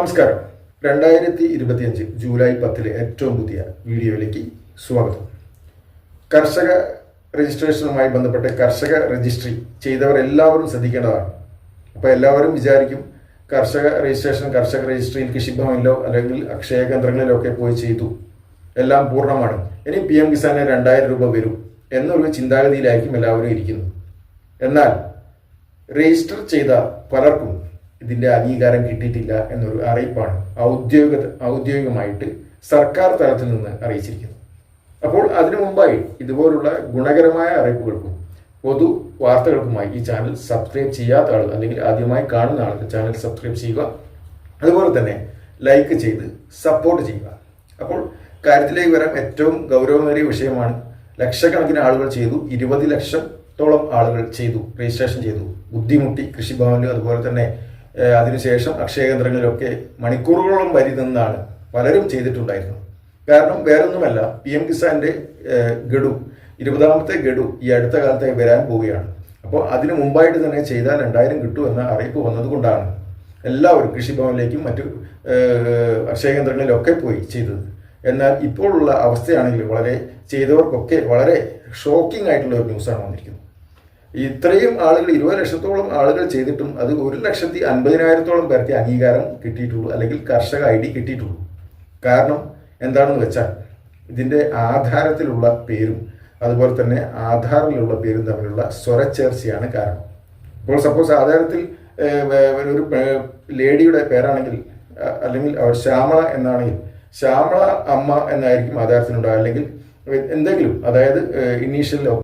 നമസ്കാരം. രണ്ടായിരത്തി ഇരുപത്തിയഞ്ച് ജൂലൈ പത്തിലെ ഏറ്റവും പുതിയ വീഡിയോയിലേക്ക് സ്വാഗതം. കർഷക രജിസ്ട്രേഷനുമായി ബന്ധപ്പെട്ട് കർഷക രജിസ്ട്രി ചെയ്തവർ എല്ലാവരും ശ്രദ്ധിക്കേണ്ടതാണ്. അപ്പോൾ എല്ലാവരും വിചാരിക്കും കർഷക രജിസ്ട്രേഷൻ കർഷക രജിസ്ട്രിയിൽ കൃഷിഭവനിലോ അല്ലെങ്കിൽ അക്ഷയ കേന്ദ്രങ്ങളിലോ ഒക്കെ പോയി ചെയ്തു. എല്ലാം പൂർണമാണ്. ഇനി പി എം കിസാന് രണ്ടായിരം രൂപ വരും എന്നൊരു ചിന്താഗതിയിലായിരിക്കും എല്ലാവരും ഇരിക്കുന്നത്. എന്നാൽ രജിസ്റ്റർ ചെയ്ത പലർക്കും ഇതിന്റെ അംഗീകാരം കിട്ടിയിട്ടില്ല എന്നൊരു അറിയിപ്പാണ് ഔദ്യോഗിക ഔദ്യോഗികമായിട്ട് സർക്കാർ തലത്തിൽ നിന്ന് അറിയിച്ചിരിക്കുന്നത്. അപ്പോൾ അതിനു മുമ്പായി ഇതുപോലുള്ള ഗുണകരമായ അറിയിപ്പുകൾക്കും പൊതു വാർത്തകൾക്കുമായി ഈ ചാനൽ സബ്സ്ക്രൈബ് ചെയ്യാത്ത ആൾ അല്ലെങ്കിൽ ആദ്യമായി കാണുന്ന ആൾക്ക് ചാനൽ സബ്സ്ക്രൈബ് ചെയ്യുക. അതുപോലെ തന്നെ ലൈക്ക് ചെയ്ത് സപ്പോർട്ട് ചെയ്യുക. അപ്പോൾ കാര്യത്തിലേക്ക് വരാൻ ഏറ്റവും ഗൗരവമേറിയ വിഷയമാണ് ലക്ഷക്കണക്കിന് ആളുകൾ ചെയ്തു ഇരുപത് ലക്ഷത്തോളം ആളുകൾ ചെയ്തു രജിസ്ട്രേഷൻ ചെയ്തു. ബുദ്ധിമുട്ടി കൃഷിഭവനിലും അതുപോലെ തന്നെ അതിനുശേഷം അക്ഷയ കേന്ദ്രങ്ങളിലൊക്കെ മണിക്കൂറുകളോളം വരി നിന്നാണ് പലരും ചെയ്തിട്ടുണ്ടായിരുന്നത്. കാരണം വേറൊന്നുമല്ല പി എം കിസാന്റെ ഗഡു ഇരുപതാമത്തെ ഗഡു ഈ അടുത്ത കാലത്തായി വരാൻ പോവുകയാണ്. അപ്പോൾ അതിനു മുമ്പായിട്ട് തന്നെ ചെയ്താൽ രണ്ടായിരം കിട്ടും എന്ന അറിയിപ്പ് വന്നതുകൊണ്ടാണ് എല്ലാവരും കൃഷിഭവനിലേക്കും മറ്റു ഏഹ്, അക്ഷയ കേന്ദ്രങ്ങളിലൊക്കെ പോയി ചെയ്തത്. എന്നാൽ ഇപ്പോഴുള്ള അവസ്ഥയാണെങ്കിൽ വളരെ ചെയ്തവർക്കൊക്കെ വളരെ ഷോക്കിംഗ് ആയിട്ടുള്ള ഒരു ന്യൂസാണ് വന്നിരിക്കുന്നത്. ഇത്രയും ആളുകൾ ഇരുപത് ലക്ഷത്തോളം ആളുകൾ ചെയ്തിട്ടും അത് ഒരു ലക്ഷത്തി അൻപതിനായിരത്തോളം പേർക്ക് അംഗീകാരം കിട്ടിയിട്ടുള്ളൂ അല്ലെങ്കിൽ കർഷക ഐ ഡി കിട്ടിയിട്ടുള്ളൂ. കാരണം എന്താണെന്ന് വെച്ചാൽ ഇതിന്റെ ആധാരത്തിലുള്ള പേരും അതുപോലെ തന്നെ ആധാറിലുള്ള പേരും തമ്മിലുള്ള സ്വരച്ചേർച്ചയാണ് കാരണം. ഇപ്പോൾ സപ്പോസ് ആധാരത്തിൽ ഒരു ലേഡിയുടെ പേരാണെങ്കിൽ അല്ലെങ്കിൽ അവർ ശ്യാമള എന്നാണെങ്കിൽ ശ്യാമള അമ്മ എന്നായിരിക്കും ആധാരത്തിനുണ്ടാവുക അല്ലെങ്കിൽ എന്തെങ്കിലും അതായത് ഇനീഷ്യലോ